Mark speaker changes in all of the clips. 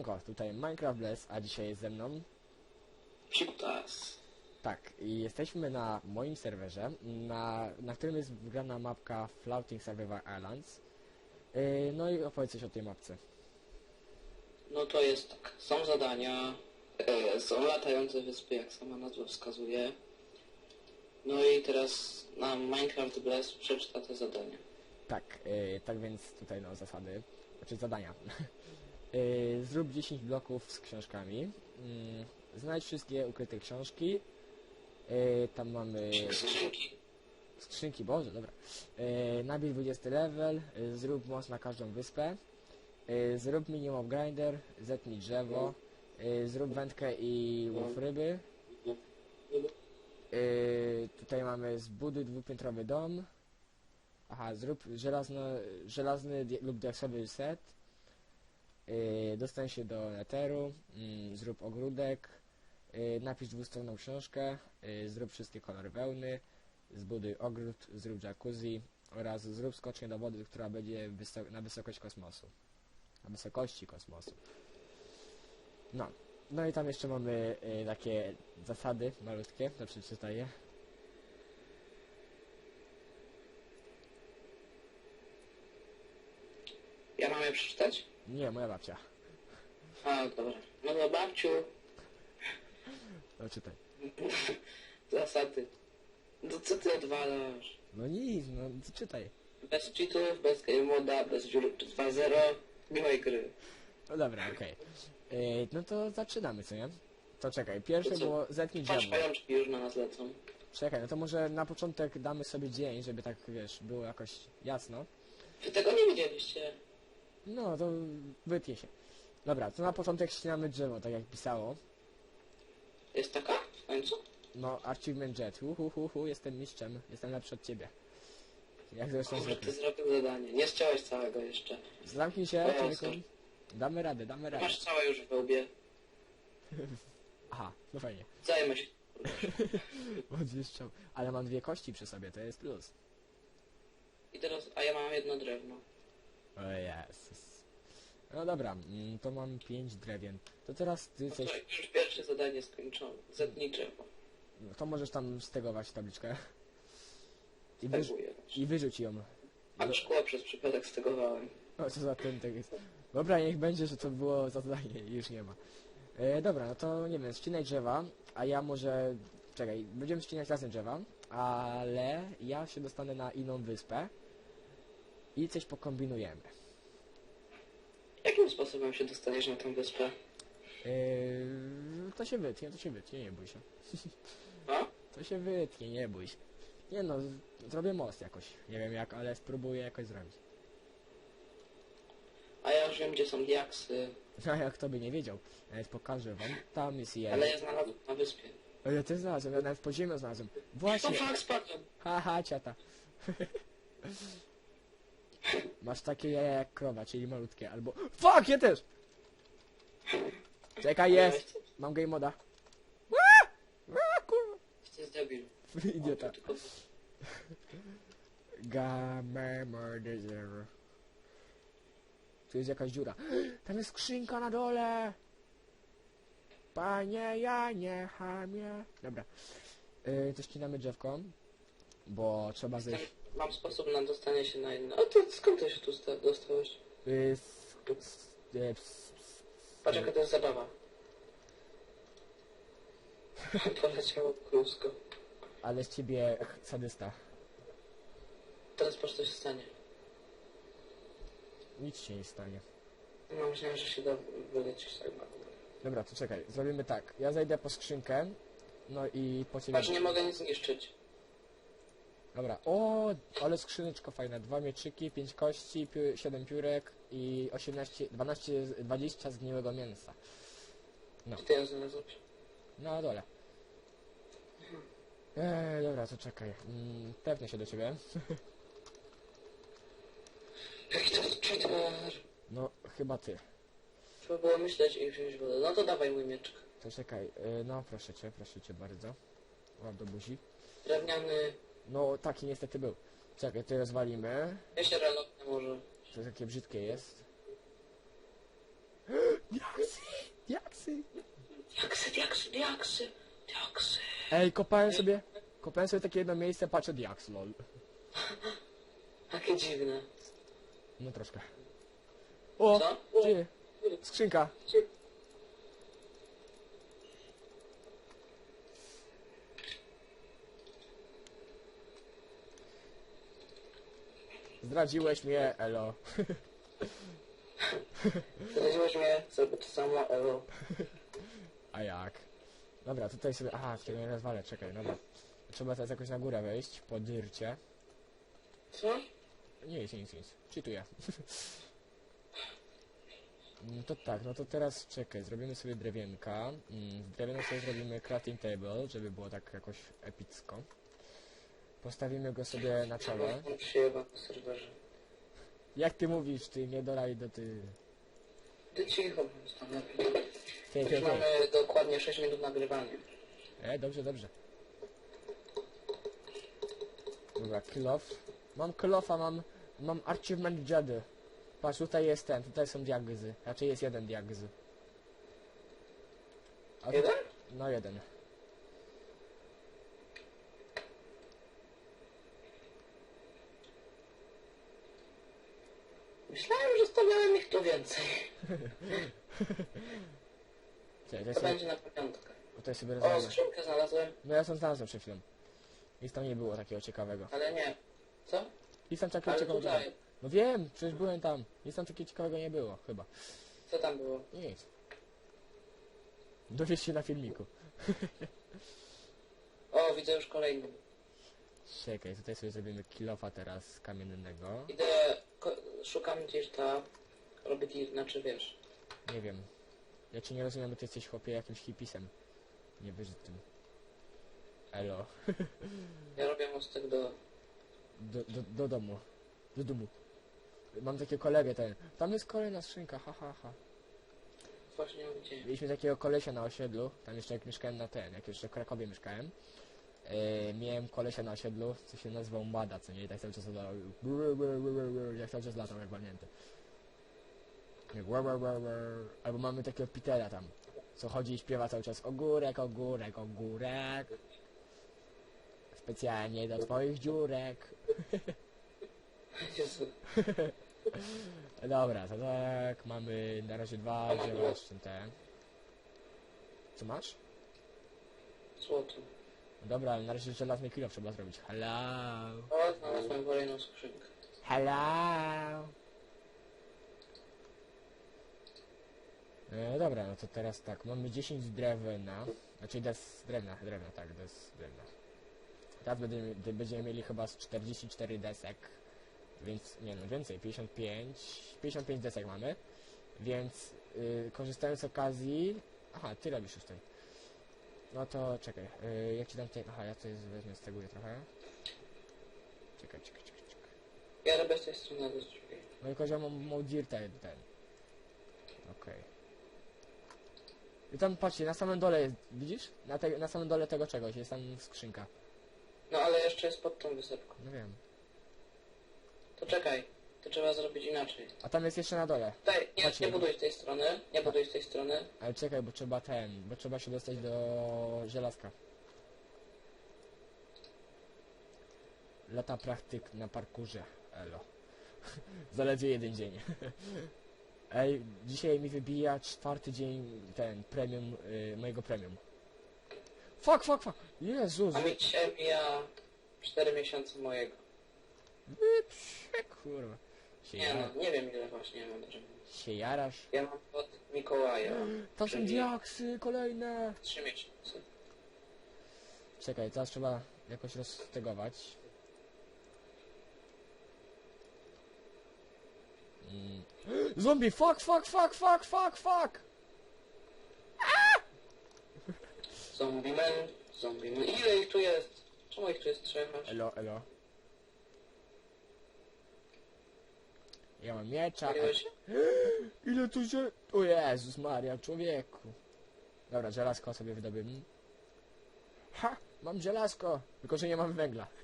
Speaker 1: Siemanko, tutaj Minecraft Bless, a dzisiaj jest ze mną.
Speaker 2: Psiutas.
Speaker 1: Tak, i jesteśmy na moim serwerze, na, na którym jest wgrana mapka Floating Survivor Islands. Yy, no i opowiedz coś o tej mapce.
Speaker 2: No to jest tak. Są zadania, e, są latające wyspy, jak sama nazwa wskazuje. No i teraz nam Minecraft Bless przeczyta te zadania.
Speaker 1: Tak, yy, tak więc tutaj no zasady, znaczy zadania. yy, zrób 10 bloków z książkami. Yy, znajdź wszystkie ukryte książki. Yy, tam mamy
Speaker 2: Skrzynki.
Speaker 1: skrzynki, boże, dobra. Yy, nabij 20 level, yy, zrób most na każdą wyspę. Yy, zrób minimum grinder, zetnij drzewo. Yy, zrób wędkę i łów ryby. Yy, tutaj mamy zbuduj dwupiętrowy dom. Aha, zrób żelazno, żelazny lub diaksowy set. Yy, dostań się do netheru. Yy, zrób ogródek. Yy, napisz dwustronną książkę. Yy, zrób wszystkie kolory wełny. Zbuduj ogród, zrób jacuzzi oraz zrób skocznię do wody, która będzie na wysokość kosmosu. Na wysokości kosmosu. No. No i tam jeszcze mamy takie zasady malutkie, to przeczytaję.
Speaker 2: Ja
Speaker 1: Nie, moja babcia.
Speaker 2: A, dobra. No to babciu,
Speaker 1: No czytaj.
Speaker 2: zasady. No co ty odwalasz?
Speaker 1: No nic, no to czytaj.
Speaker 2: Bez cheatów, bez game moda, bez dziur 2.0, miłej gry.
Speaker 1: No dobra, okej. No to zaczynamy, co nie? To czekaj, pierwsze
Speaker 2: To co?
Speaker 1: było zetnij
Speaker 2: Patrz,
Speaker 1: drzewo.
Speaker 2: pajączki już na nas lecą.
Speaker 1: Czekaj, no to może na początek damy sobie dzień, żeby tak, wiesz, było jakoś jasno.
Speaker 2: Wy tego nie widzieliście.
Speaker 1: No, to wytnie się. Dobra, to na początek ścinamy drzewo, tak jak pisało.
Speaker 2: Jest taka? W końcu?
Speaker 1: No, Achievement Jet. Uhu, hu, hu, jestem mistrzem. Jestem lepszy od ciebie. Jak zresztą
Speaker 2: ty
Speaker 1: zwykle.
Speaker 2: zrobił zadanie. Nie chciałeś całego jeszcze.
Speaker 1: Zamknij się,
Speaker 2: O,
Speaker 1: człowieku. Damy radę, damy radę.
Speaker 2: Masz całe już w łbie.
Speaker 1: Aha, no fajnie.
Speaker 2: Zajmę się.
Speaker 1: Odwieszczał. Ale mam dwie kości przy sobie, to jest plus.
Speaker 2: I teraz, a ja mam jedno drewno.
Speaker 1: O Jezus. No dobra, mm, to mam pięć drewien. To teraz ty
Speaker 2: No to
Speaker 1: coś...
Speaker 2: już pierwsze zadanie skończone. Zetnij drzewo.
Speaker 1: No, to możesz tam stegować tabliczkę. I.
Speaker 2: Steguję.
Speaker 1: I wyrzuć ją.
Speaker 2: A szkło przez przypadek stegowałem.
Speaker 1: O, co za ten tak jest. Dobra, niech będzie, że to było zadanie i już nie ma. E, dobra, no to nie wiem, ścinaj drzewa, a ja może... Czekaj, będziemy ścinać razem drzewa, ale ja się dostanę na inną wyspę i coś pokombinujemy.
Speaker 2: Jakim sposobem się dostaniesz na tę wyspę?
Speaker 1: E, to się wytnie, to się wytnie, nie bój się.
Speaker 2: A?
Speaker 1: To się wytnie, nie bój się. Nie no, zrobię most jakoś. Nie wiem jak, ale spróbuję jakoś zrobić.
Speaker 2: A ja już wiem, gdzie są diaksy.
Speaker 1: A jak kto by nie wiedział, nawet pokażę wam. Tam jest jeden.
Speaker 2: Ale ja znalazłem na wyspie.
Speaker 1: Ale też znalazłem, ja nawet pod ziemią znalazłem. Właśnie. Haha, ciata. Masz takie jaja jak krowa, czyli malutkie, albo... Fuck, ja też! Czekaj, jest! Mam game moda. Ła! Ła, kurwa.
Speaker 2: To jest debil.
Speaker 1: Idiota.
Speaker 2: O, to tylko-
Speaker 1: Game murder zero. Tu jest jakaś dziura. Tam jest skrzynka na dole! Panie Janie, chamie. Dobra. Yy, to ścinamy drzewko, bo trzeba zejść...
Speaker 2: Mam sposób na dostanie się na inne. A ty skąd ty się tu sta- dostałeś?
Speaker 1: S- s- e,
Speaker 2: Patrz jaka to jest zabawa. Poleciało krusko.
Speaker 1: Ale z ciebie sadysta.
Speaker 2: Teraz patrz co się stanie.
Speaker 1: Nic się nie stanie.
Speaker 2: No myślałem, że się da wylecieć tak na górę.
Speaker 1: Dobra, to czekaj. Zrobimy tak. Ja zajdę po skrzynkę. No i po ciebie...
Speaker 2: Patrz, nie mogę nic zniszczyć.
Speaker 1: Dobra. O, ale skrzyneczka fajna. Dwa mieczyki, pięć kości, piu, siedem piórek i 18, 12, 20 zgniłego mięsa. No.
Speaker 2: Ty ją znalazłeś?
Speaker 1: Na dole. Eee, dobra, to czekaj. Mm, pewnie się do ciebie.
Speaker 2: Jaki to jest cheater?
Speaker 1: No, chyba ty.
Speaker 2: Trzeba było myśleć i wziąć wodę. No to dawaj mój mieczek.
Speaker 1: To czekaj. E, no, proszę cię, proszę cię bardzo. Łap do buzi.
Speaker 2: Drewniany.
Speaker 1: No taki niestety był. Czekaj, to rozwalimy.
Speaker 2: Ja się relotnę może.
Speaker 1: To takie brzydkie jest. Diaksy!
Speaker 2: Diaksy! Diaksy, diaksy, diaksy! Diaksy!
Speaker 1: Ej, kopałem sobie... Kopałem sobie takie jedno miejsce, patrzę diaks, lol.
Speaker 2: Takie dziwne.
Speaker 1: No troszkę. O!
Speaker 2: Co?
Speaker 1: Ty! Skrzynka! Zdradziłeś mnie, elo.
Speaker 2: Zdradziłeś mnie, zrobię to samo, elo.
Speaker 1: A jak? Dobra, tutaj sobie... Aha, tego nie rozwalę, czekaj, dobra. Trzeba teraz jakoś na górę wejść, po dyrcie.
Speaker 2: Co?
Speaker 1: Nie, nic, nic, nic. Czytuję. Mm, To tak, no to teraz czekaj, zrobimy sobie drewienka. Mm, Z drewna sobie zrobimy crafting table, żeby było tak jakoś epicko. Postawimy go sobie na
Speaker 2: serwerze.
Speaker 1: Jak ty mówisz, ty nie dolaj do ty...
Speaker 2: Ty cicho, bądź tam lepiej.
Speaker 1: Ty,
Speaker 2: Już
Speaker 1: ty, ty.
Speaker 2: mamy dokładnie 6 minut nagrywania.
Speaker 1: E, dobrze, dobrze. Dobra, kill off. Mam kill offa, mam... Mam achievement dziady. Patrz, tutaj jest ten, tutaj są diagzy. Raczej jest jeden diagzy. A tu-
Speaker 2: Jeden?
Speaker 1: No jeden.
Speaker 2: Myślałem, że stawiałem ich tu więcej.
Speaker 1: Czekaj,
Speaker 2: To
Speaker 1: to sobie,
Speaker 2: będzie na pamiątkę.
Speaker 1: tutaj sobie
Speaker 2: O,
Speaker 1: rozwalę.
Speaker 2: skrzynkę znalazłem,
Speaker 1: No ja sam znalazłem przed chwilą. Nic tam nie było takiego ciekawego.
Speaker 2: ale nie. Co?
Speaker 1: Nic tam takiego
Speaker 2: Ale
Speaker 1: ciekawego nie było.
Speaker 2: tutaj.
Speaker 1: No wiem, przecież byłem tam. Nic tam takiego ciekawego nie było, chyba.
Speaker 2: Co tam było?
Speaker 1: Nic. Dowiesz się na filmiku.
Speaker 2: O, widzę już kolejny.
Speaker 1: Czekaj, tutaj sobie zrobimy kilofa teraz kamiennego.
Speaker 2: Idę, ko- szukam gdzieś ta... Robię deal, znaczy wiesz.
Speaker 1: Nie wiem. Ja cię nie rozumiem, bo ty jesteś chłopie jakimś hipisem. Nie wyżytym. Elo.
Speaker 2: Ja robię mostek do...
Speaker 1: Do, do, do domu. Do domu. Mam takiego kolegę ten. Tam jest kolejna skrzynka, ha ha ha.
Speaker 2: Właśnie widziałem.
Speaker 1: Mieliśmy takiego kolesia na osiedlu, tam jeszcze jak mieszkałem na ten, jak jeszcze w Krakowie mieszkałem. E, miałem kolesia na osiedlu, co się nazywał Mada, co nie? I tak cały czas latał, jak cały czas latał, jak. Albo mamy takiego Petera tam, co chodzi i śpiewa cały czas ogórek, ogórek, ogórek. Specjalnie do twoich dziurek. Dobra, to tak, mamy na razie dwa drzewa, jeszcze te. Co masz?
Speaker 2: Złoto.
Speaker 1: Dobra, ale na razie żelazny kilo trzeba zrobić. Hello.
Speaker 2: O, znalazłem kolejną skrzynkę.
Speaker 1: Hello. E, dobra, no to teraz tak, mamy 10 drewna, znaczy des drewna, drewna, tak, des drewna. Teraz będziemy, będziemy mieli chyba z 44 desek, więc, nie no, więcej, 55, 55 desek mamy, więc y, korzystając z okazji, aha, ty robisz już tutaj. No to czekaj, y, jak ci dam tutaj, aha, ja tutaj wezmę z tego trochę. Czekaj, czekaj, czekaj, czekaj.
Speaker 2: Ja robię z tej strony do drzwi.
Speaker 1: No tylko, że mam Modir ten. ten. Okej. I tam patrzcie, na samym dole jest, widzisz? Na, te, na samym dole tego czegoś jest tam skrzynka.
Speaker 2: No ale jeszcze jest pod tą wysepką.
Speaker 1: No wiem.
Speaker 2: To czekaj. To trzeba zrobić inaczej.
Speaker 1: A tam jest jeszcze na dole.
Speaker 2: Tutaj, nie,
Speaker 1: Patrzcie.
Speaker 2: nie buduj z tej strony. Nie buduj z tej strony.
Speaker 1: Ale czekaj, bo trzeba ten, bo trzeba się dostać do żelazka. Lata praktyk na parkurze. Elo. Zaledwie jeden dzień. Ej, dzisiaj mi wybija czwarty dzień ten premium, y, mojego premium. Fuck, fuck, fuck! Jezus!
Speaker 2: A mi dzisiaj mija 4 miesiące mojego.
Speaker 1: Wypsie, kurwa. Się,
Speaker 2: Nie
Speaker 1: jara,
Speaker 2: no, nie wiem ile właśnie mam drewna.
Speaker 1: się jarasz?
Speaker 2: Ja mam od Mikołaja.
Speaker 1: To są
Speaker 2: Czyli-
Speaker 1: diaksy kolejne!
Speaker 2: 3 miesiące.
Speaker 1: Czekaj, teraz trzeba jakoś roztegować. Mm. Zombie, fuck, fuck, fuck, fuck, fuck, fuck!
Speaker 2: Zombie man, zombie man. Ile ich tu jest? Czemu ich tu jest trzech aż?
Speaker 1: Elo, elo. Ja mam miecza.
Speaker 2: Paliłeś?
Speaker 1: Ile tu się... O Jezus Maria, człowieku. Dobra, żelazko sobie wydobymy. Ha! Mam żelazko! Tylko, że nie mam węgla.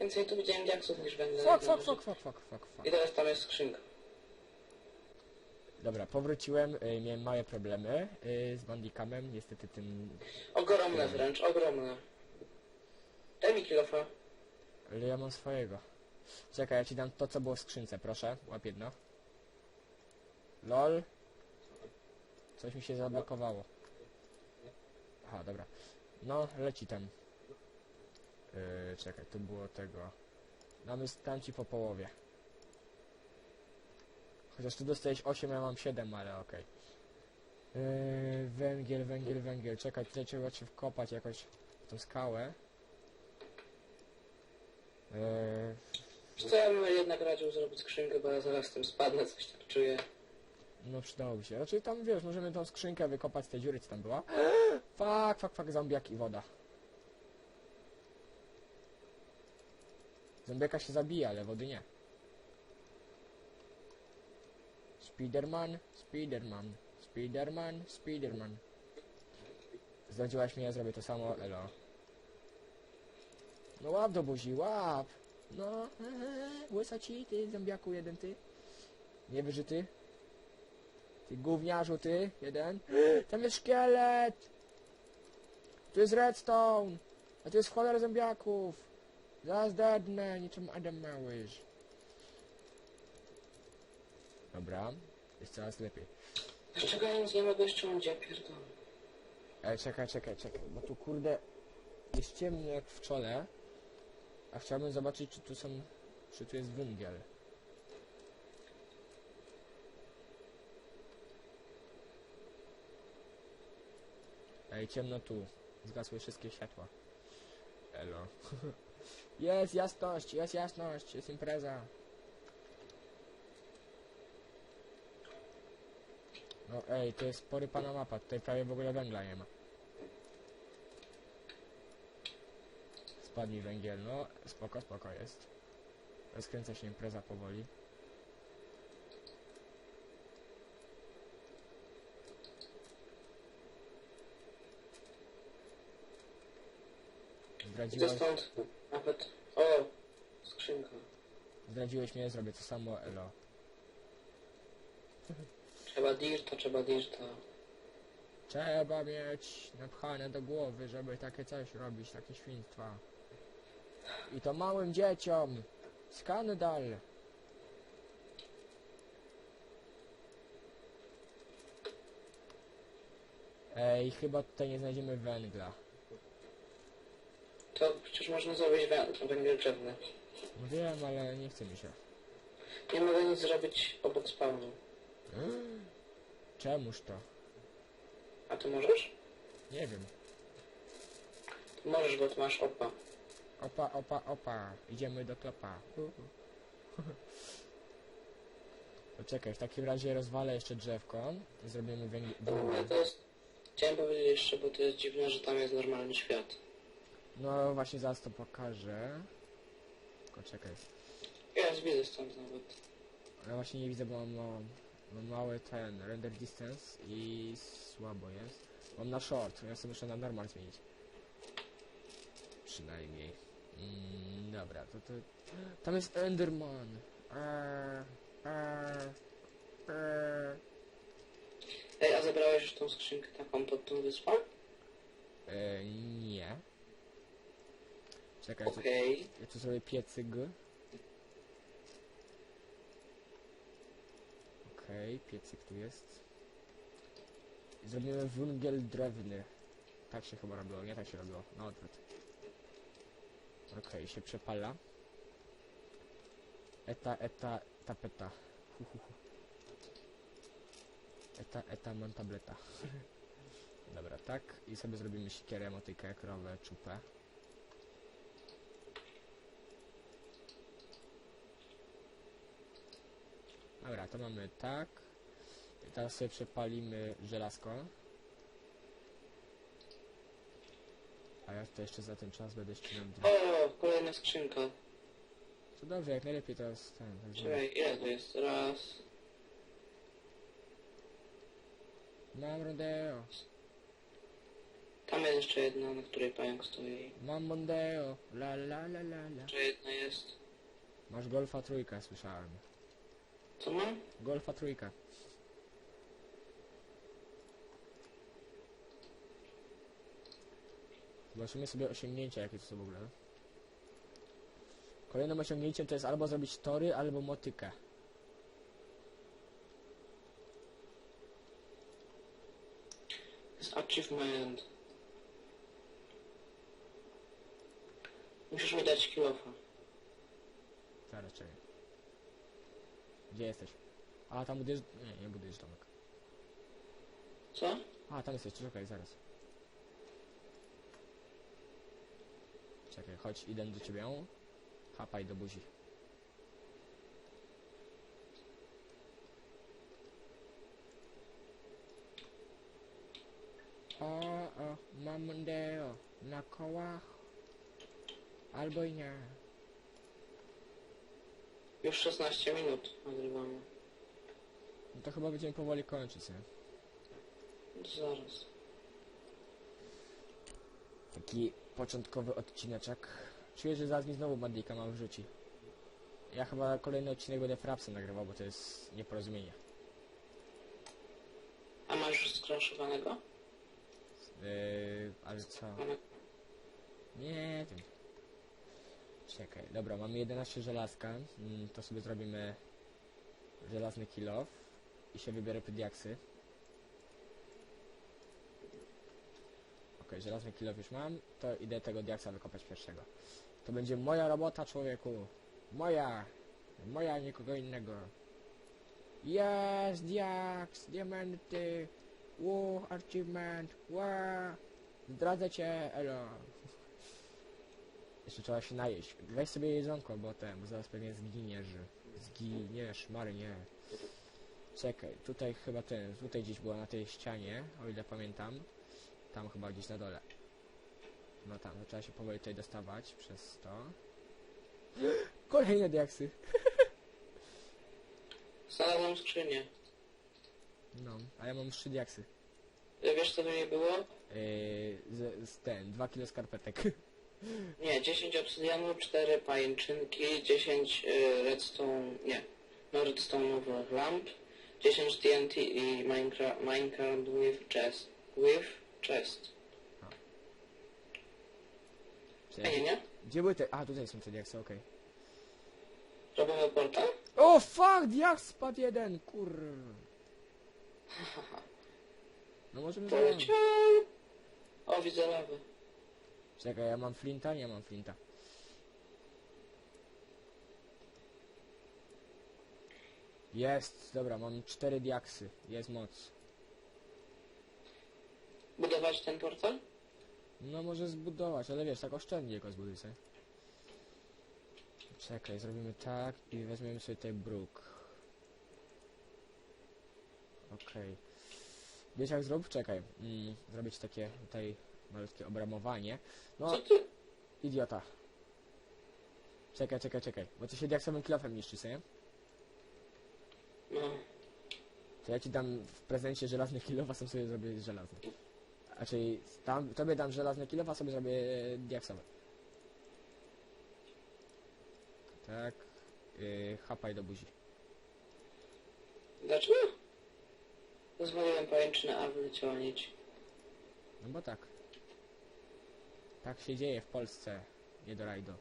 Speaker 2: Więcej tu widziałem diaksów niż węgla.
Speaker 1: Fuck, fuck, fuck, fuck, fuck, fuck, fuck.
Speaker 2: I teraz tam jest skrzynka.
Speaker 1: Dobra, powróciłem, y, miałem małe problemy y, z bandicamem, niestety tym...
Speaker 2: Ogromne wręcz, ogromne. Daj mi kilofa.
Speaker 1: Ale ja mam swojego. Czekaj, ja ci dam to, co było w skrzynce, proszę. Łap jedno. LOL. Coś mi się zablokowało. Aha, dobra. No, leci tam. Yy, czekaj, tu było tego. Damy tam ci po połowie. Chociaż tu dostałeś 8, ja mam 7, ale okej. Yy, węgiel, węgiel, węgiel. Czekaj, tutaj trzeba się wkopać jakoś w tą skałę. Yy,
Speaker 2: co, ja bym jednak radził zrobić skrzynkę, bo ja zaraz tym spadnę, coś tak czuję.
Speaker 1: no przydałoby się. Znaczy tam wiesz, możemy tą skrzynkę wykopać z tej dziury, co tam była. Fak, fak, fak, zombiak i woda. Zombiaka się zabija, ale wody nie. Spiderman, Spiderman, Spiderman, Spiderman. Zdradziłaś mnie, ja zrobię to samo, elo. No łap do buzi, łap! No, łysa ci, ty, zombiaku jeden, ty. Nie wyżyty. Ty gówniarzu, ty, jeden. Tam jest szkielet! Tu jest redstone! A tu jest w cholerę zombiaków! Zaraz dednę, niczym Adam Małysz. Dobra, jest coraz lepiej.
Speaker 2: Dlaczego ja nic nie mogę ściągnąć, pierdolę.
Speaker 1: E, czekaj, czekaj, czekaj, bo tu kurde jest ciemno jak w czole. A chciałbym zobaczyć, czy tu są, czy tu jest węgiel. Ej, ciemno tu. Zgasły wszystkie światła. Elo. jest jasność, jest jasność, jest impreza. No ej, to jest porypana mapa, tutaj prawie w ogóle węgla nie ma. Spadnie węgiel, no spoko, spoko jest. Rozkręca się impreza powoli.
Speaker 2: Idę
Speaker 1: Zdradziłaś,
Speaker 2: stąd nawet... O! Skrzynka.
Speaker 1: zdradziłeś mnie, zrobię to samo, elo.
Speaker 2: Trzeba dirta, trzeba dirta.
Speaker 1: Trzeba mieć napchane do głowy, żeby takie coś robić, takie świństwa. I to małym dzieciom. Skandal. Ej, chyba tutaj nie znajdziemy węgla.
Speaker 2: To przecież można zrobić wę- węgiel drzewny.
Speaker 1: No wiem, ale nie chce mi się.
Speaker 2: Nie mogę nic zrobić obok spawnu.
Speaker 1: Czemuż to?
Speaker 2: A ty możesz?
Speaker 1: Nie wiem.
Speaker 2: Możesz, bo ty masz opa.
Speaker 1: Opa, opa, opa. Idziemy do klopa. To czekaj, w takim razie rozwalę jeszcze drzewko. Zrobimy węgiel.
Speaker 2: Ale to jest... Chciałem powiedzieć jeszcze, bo to jest dziwne, że tam jest normalny świat.
Speaker 1: No właśnie zaraz to pokażę. Tylko czekaj.
Speaker 2: Ja już widzę stąd nawet.
Speaker 1: Ja właśnie nie widzę, bo mam, mam, mam mały ten render distance i słabo jest. Mam na short, ja sobie muszę na normal zmienić. Przynajmniej. Mm, dobra, to to... Tam jest Enderman. Eee, eee, eee.
Speaker 2: Ej, a zebrałeś już tą skrzynkę taką pod tą wyspą?
Speaker 1: E, nie. Czekaj, okay.
Speaker 2: Okej.
Speaker 1: ja tu zrobię piecyk. Okej, piecyk tu jest. I Zrobimy węgiel drewny. Tak się chyba robiło, nie tak się robiło, na odwrót. Okej, się przepala. Eta, eta, tapeta. Eta, eta, mam tableta. Dobra, tak. I sobie zrobimy siekierę, motykę, krowę, czupę. Dobra, to mamy tak. I teraz sobie przepalimy żelazko. A ja to jeszcze za ten czas będę ścinał drewno.
Speaker 2: O, kolejna skrzynka.
Speaker 1: To dobrze, jak najlepiej to jest ten. Tak.
Speaker 2: Czekaj, ile to jest? Raz.
Speaker 1: Mam rodeo.
Speaker 2: Tam jest jeszcze jedna, na której pająk stoi.
Speaker 1: Mam mondeo. La la la la la.
Speaker 2: Jeszcze jedna jest.
Speaker 1: Masz golfa trójka, słyszałem.
Speaker 2: Co mam?
Speaker 1: Golfa trójka. Zobaczymy sobie osiągnięcia, jakie to są w ogóle. Kolejnym osiągnięciem to jest albo zrobić tory, albo motykę.
Speaker 2: jest achievement. Musisz mi dać kilofa.
Speaker 1: Zaraz, czekaj. Gdzie jesteś? A, tam budujesz... Nie, nie budujesz domek.
Speaker 2: Co?
Speaker 1: A, tam jesteś, czekaj, zaraz. Czekaj, chodź, idę do ciebie. Chapaj do buzi. O, o, mam Mondeo na kołach. Albo i nie.
Speaker 2: Już 16 minut nagrywamy.
Speaker 1: No to chyba będziemy powoli kończyć, nie?
Speaker 2: Zaraz.
Speaker 1: Taki początkowy odcineczek. Czuję, że zaraz mi znowu Madlika mam wrzuci. Ja chyba kolejny odcinek będę frapsem nagrywał, bo to jest nieporozumienie.
Speaker 2: A masz już skraszowanego?
Speaker 1: Yy, ale co? Nie wiem. Czekaj, dobra, mamy 11 żelazka. Mm, to sobie zrobimy żelazny kill i się wybiorę pediaksy. Okej, żelazny kill już mam, to idę tego diaksa wykopać pierwszego. To będzie moja robota, człowieku. Moja. Moja, nikogo innego. Jest, diaks, diamenty. Ło, achievement. Ła. Zdradzę cię, elo. Jeszcze trzeba się najeść. Weź sobie jedzonko, bo ten, bo zaraz pewnie zginiesz. Zginiesz, Marynie. Czekaj, tutaj chyba ten, tutaj gdzieś było na tej ścianie, o ile pamiętam. Tam chyba gdzieś na dole. No tam, to trzeba się powoli tutaj dostawać przez to. Kolejne diaksy.
Speaker 2: Znalazłem skrzynię.
Speaker 1: No, a ja mam trzy diaksy.
Speaker 2: Wiesz co to nie było?
Speaker 1: Yy, z, z ten, dwa kilo skarpetek.
Speaker 2: Nie, 10 obsydianu, 4 pajęczynki, 10 y, redstone, nie, no redstone'owych lamp, 10 TNT i Minecraft, Minecraft with chest. With chest. A nie, nie?
Speaker 1: Gdzie były te... A, tutaj są te diaksy, okej.
Speaker 2: Robimy portal?
Speaker 1: O, fuck, diaks spadł jeden, kur... No możemy zrobić.
Speaker 2: Poleciał! O, widzę lawę.
Speaker 1: Czekaj, ja mam flinta? Nie mam flinta. Jest, dobra, mam cztery diaksy. Jest moc.
Speaker 2: Budować ten portal?
Speaker 1: No może zbudować, ale wiesz, tak oszczędnie go zbuduj sobie. Czekaj, zrobimy tak i weźmiemy sobie tutaj bruk. Okej. Wiesz jak zrób? Czekaj. Mm, zrobić takie tutaj malutkie obramowanie. No,
Speaker 2: Co ty?
Speaker 1: idiota. Czekaj, czekaj, czekaj. Bo to się diaksowym klofem niszczy, sobie.
Speaker 2: No.
Speaker 1: To ja ci dam w prezencie żelazny kilowa, sam sobie zrobię żelazny. A czyli tam, tobie dam żelazny kilowa, sobie zrobię diaksowe. Tak. Yy, chapaj do buzi.
Speaker 2: Dlaczego? Pozwoliłem pajęczynę, a wyleciała nić.
Speaker 1: No bo tak. Tak się dzieje w Polsce. Nie do rajdo.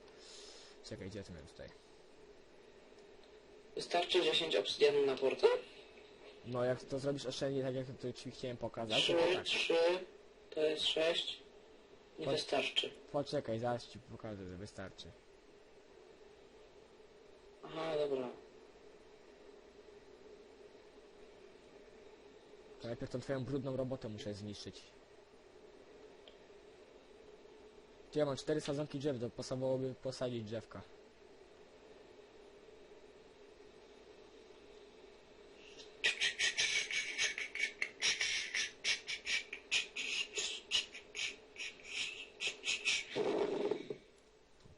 Speaker 1: Czekaj, gdzie to miałem tutaj?
Speaker 2: Wystarczy 10 obsydianu na portal?
Speaker 1: No jak to zrobisz oszczędnie, tak jak to ci chciałem pokazać, to
Speaker 2: 3,
Speaker 1: tak.
Speaker 2: 3, to jest 6. Nie
Speaker 1: Chodź.
Speaker 2: wystarczy.
Speaker 1: Poczekaj, zaraz ci pokażę, że wystarczy.
Speaker 2: Aha, dobra.
Speaker 1: To najpierw tą twoją brudną robotę muszę zniszczyć. Tu ja mam cztery sadzonki drzew, to pasowałoby posadzić drzewka.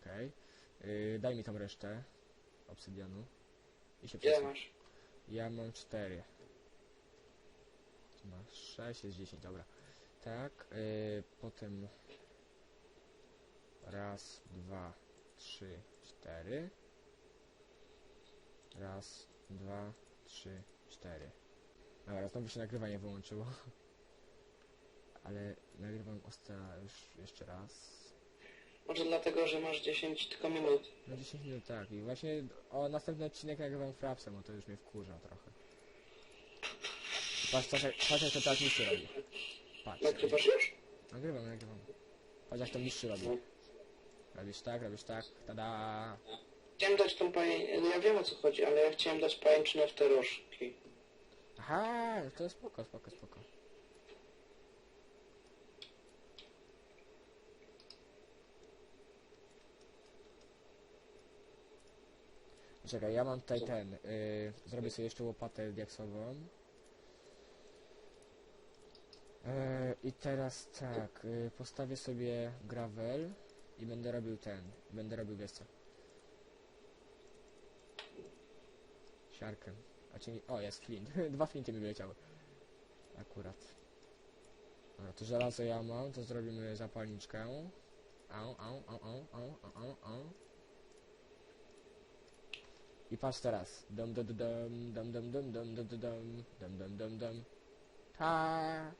Speaker 1: Okej. Yy, daj mi tam resztę obsydianu. I się
Speaker 2: Ile
Speaker 1: przesuń.
Speaker 2: masz?
Speaker 1: Ja mam 4. Tu masz 6, jest 10, dobra. Tak, yy, potem raz, dwa, trzy, cztery. Raz, dwa, trzy, cztery. Dobra, znowu się nagrywanie wyłączyło. ale nagrywam ostra już jeszcze raz.
Speaker 2: Może dlatego, że masz 10 tylko minut.
Speaker 1: No 10 minut tak i właśnie o następny odcinek nagrywam frapsem, bo to już mnie wkurza trochę. Patrz, patrz, jak- patrz jak to teraz mistrz robi. Patrz.
Speaker 2: Nagrywasz już?
Speaker 1: Nagrywam, nagrywam. Patrz jak to mistrz robi. Robisz tak, robisz tak, tada.
Speaker 2: Chciałem dać tą pajęczynę, ja wiem o co chodzi, ale ja chciałem dać pajęczynę w te rożki.
Speaker 1: Aha, to jest spoko, spoko, spoko. Czekaj, ja mam tutaj ten, y, zrobię sobie jeszcze łopatę diaksową. E, I teraz tak, y, postawię sobie gravel i będę robił ten, będę robił wiesz co. Siarkę. A czy. O, jest flint. Dwa flinty mi wyleciały. Akurat. Dobra, to żelazo ja mam, to zrobimy zapalniczkę. Au, au, au, au, au, au, au. I patrz teraz. Dum dum dum dum dum dum dum dum dum dum dum dum dum dum Ta.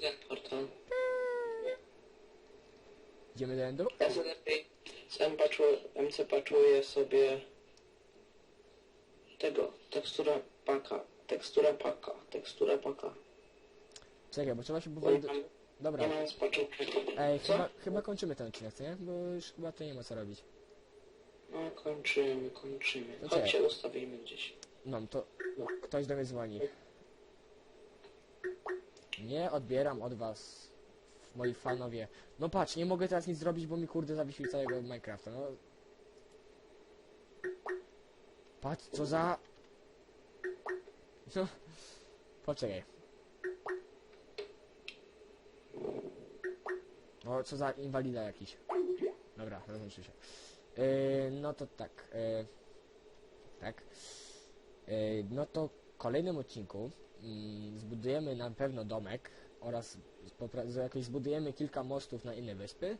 Speaker 2: Ten portal.
Speaker 1: Idziemy do endu?
Speaker 2: Ja sobie lepiej MC patchuję sobie tego, tekstura paka, tekstura paka, tekstura paka.
Speaker 1: Czekaj, bo trzeba się
Speaker 2: Bo
Speaker 1: powoli... Dobra.
Speaker 2: nie mam spaczu.
Speaker 1: Ej, chyba, chyba kończymy ten odcinek, co nie? Bo już chyba to nie ma co robić.
Speaker 2: No kończymy, kończymy.
Speaker 1: No
Speaker 2: Chodźcie, ustawimy gdzieś.
Speaker 1: No, to no, ktoś do mnie dzwoni. Nie odbieram od was, moi fanowie. No patrz, nie mogę teraz nic zrobić, bo mi kurde zawiesił całego Minecrafta, no. Patrz, co za... No, poczekaj. No, co za inwalida jakiś. Dobra, rozłączy się. Yy, no to tak. Yy, tak. Yy, no to w kolejnym odcinku mm, zbudujemy na pewno domek oraz jakoś zbudujemy kilka mostów na inne wyspy.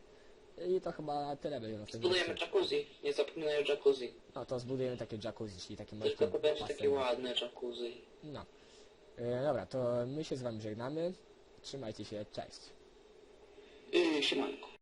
Speaker 1: I to chyba tyle będzie na tym
Speaker 2: Zbudujemy jacuzzi. Nie zapominaj o jacuzzi.
Speaker 1: No to zbudujemy takie jacuzzi, czyli takie
Speaker 2: Tylko
Speaker 1: malutkie
Speaker 2: to będzie takie ładne jacuzzi.
Speaker 1: No. Yy, dobra, to my się z wami żegnamy. Trzymajcie się, cześć.
Speaker 2: しまう